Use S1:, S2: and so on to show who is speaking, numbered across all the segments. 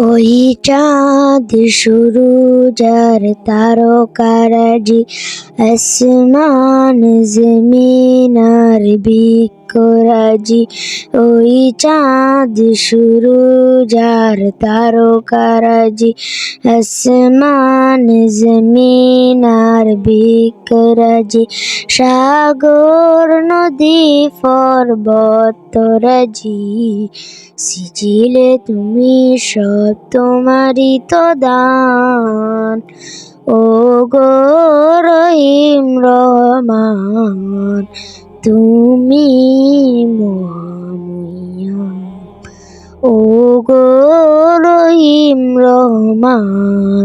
S1: ওই চাঁদ শুরু যার তারকারাজি আসমান জমিন আর বিকরাজি ওই চাঁদ শুরু, যার তারকারাজি। আসমান জমিন আর বিকরাজি। সাগর, নদী, পর্বত তরাজি সিজিলে, তুমি সব তোমারই তো দান। ও গো রহিম রহমান তুমি ও গো রহিম রহমান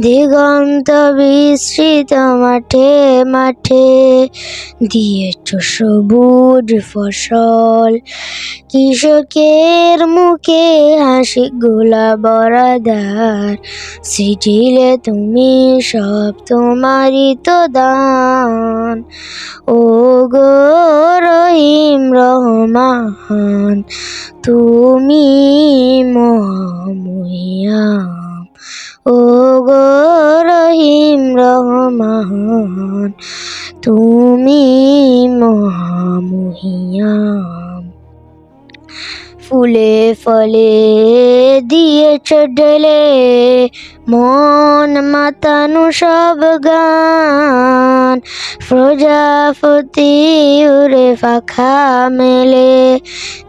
S1: দিগন্ত বিস্তৃত মাঠে মাঠে দিয়েছ সবুজ ফসল। কৃষকের মুখে হাসি গোলা বরাদার সৃজিলে তুমি সব তোমারই তো দান। ও গো রহিম রহমান, তুমি মহামহিয়াম ও গো রহিম রহমান তুমি মহামহিয়াম। ফুলে ফলে দিয়ে ডেলে মন মাতানু সব গান। প্রজাপতি উড়ে পাখা মেলে,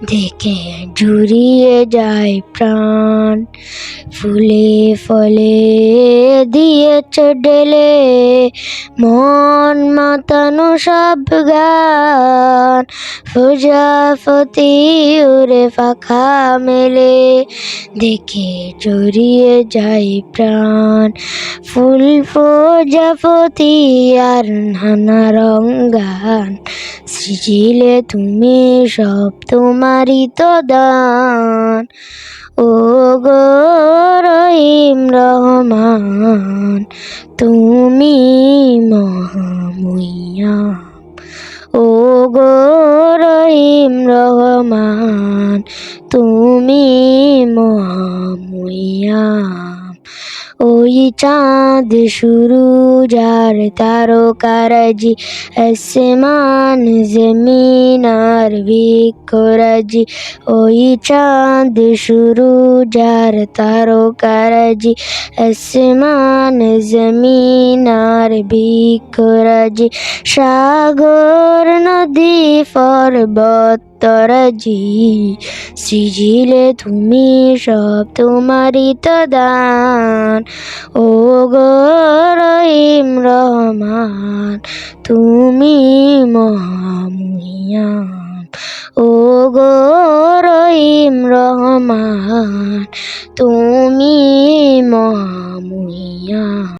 S1: দেখে জুড়িয়ে যায় প্রাণ। ফুলে ফলে দিয়েছ ডেলে মন মাতানো সব গান। প্রজাপতি উড়ে পাখা মেলে, দেখে জড়িয়ে যায় প্রাণ। ফুল প্রজাপতি আর নানা রং রঙ্গান সৃজিলে তুমি সব তোমারই তো দান। ও গো রহিম রহমান, তুমি মহামহিয়াম। ও গো রহিম রহমান, তুমি মহামহিয়াম। ওই চাঁদ শুরু, যার তারকারাজি আসমান, জমিন আর বিকরাজি ওই চাঁদ শুরু, যার তারকারাজি আসমান, জমিন আর বিকরাজি সাগর, নদী, পর্বত তরাজি সৃজিলে তুমি সব তোমারই তো দান ও গো রহিম রহমান, তুমি মহামহিয়ান। ও গো রহিম রহমান, তুমি মহামহিয়ান।